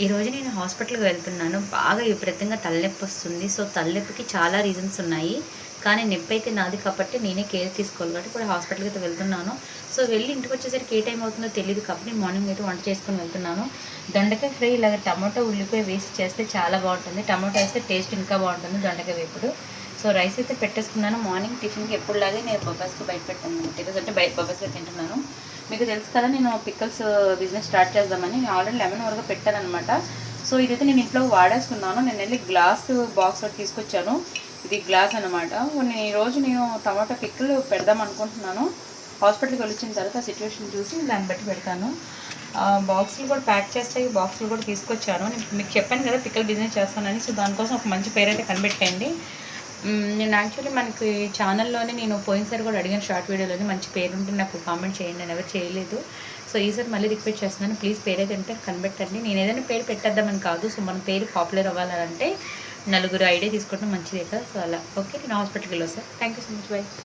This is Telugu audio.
ఈరోజు నేను హాస్పిటల్కి వెళ్తున్నాను. బాగా విపరీతంగా తలనొప్పి వస్తుంది. సో తలనొప్పికి చాలా రీజన్స్ ఉన్నాయి. కానీ నొప్పి అయితే నాది కాబట్టి నేనే కేర్ తీసుకోవాలి. కాబట్టి ఇప్పుడు హాస్పిటల్కి అయితే వెళ్తున్నాను. సో వెళ్ళి ఇంటికి వచ్చేసరికి ఏ టైం అవుతుందో తెలియదు కాబట్టి మార్నింగ్ అయితే వంట చేసుకొని వెళ్తున్నాను. దొండకాయ ఫ్రై ఇలాగ టమాటో ఉల్లిపాయ వేసి చేస్తే చాలా బాగుంటుంది. టమాటో వేస్తే టేస్ట్ ఇంకా బాగుంటుంది దొండకాయ వేపుడు. సో రైస్ అయితే పెట్టేసుకున్నాను. మార్నింగ్ టిఫిన్కి ఎప్పుడులాగే నేను బొబ్బాస్కి బయట పెట్టాను టిఫిన్స్ అంటే బయట బొబ్బాస్కి తింటున్నాను. మీకు తెలుసు కదా నేను పిక్కల్స్ బిజినెస్ స్టార్ట్ చేద్దామని నేను ఆల్రెడీ లెమన్ వరకు పెట్టాను అనమాట సో ఇదైతే నేను ఇంట్లో వాడేస్తున్నాను. నేను వెళ్ళి గ్లాస్ బాక్స్ ఒకటి తీసుకొచ్చాను. ఇది గ్లాస్ అనమాట నేను ఈరోజు నేను టమాటా పిక్కలు పెడదాం అనుకుంటున్నాను. హాస్పిటల్కి వచ్చిన తర్వాత సిచ్యువేషన్ చూసి దాన్ని బట్టి పెడతాను. బాక్సులు కూడా ప్యాక్ చేస్తే బాక్సులు కూడా తీసుకొచ్చాను. మీకు చెప్పాను కదా పిక్కలు బిజినెస్ చేస్తానని. సో దానికోసం ఒక మంచి పేరు అయితే కనిపెట్టండి నేను యాక్చువల్లీ మనకి ఛానల్లోనే నేను పోయినసారి కూడా అడిగిన షార్ట్ వీడియోలోనే మంచి పేరు ఉంటే నాకు కామెంట్ చేయండి. నేను ఎవరు చేయలేదు. సో ఈసారి మళ్ళీ రిక్వెస్ట్ చేస్తున్నాను. ప్లీజ్ పేరు అయితే ఉంటే కనిపెట్టండి. నేను ఏదైనా పేరు పెట్టేద్దామని కాదు. సో మన పేరు పాపులర్ అవ్వాలంటే నలుగురు ఐడియా తీసుకోవడం మంచిదే కదా? సో అలా. ఓకే నేను హాస్పిటల్కి వెళ్ళొస్తాను thank you so much bye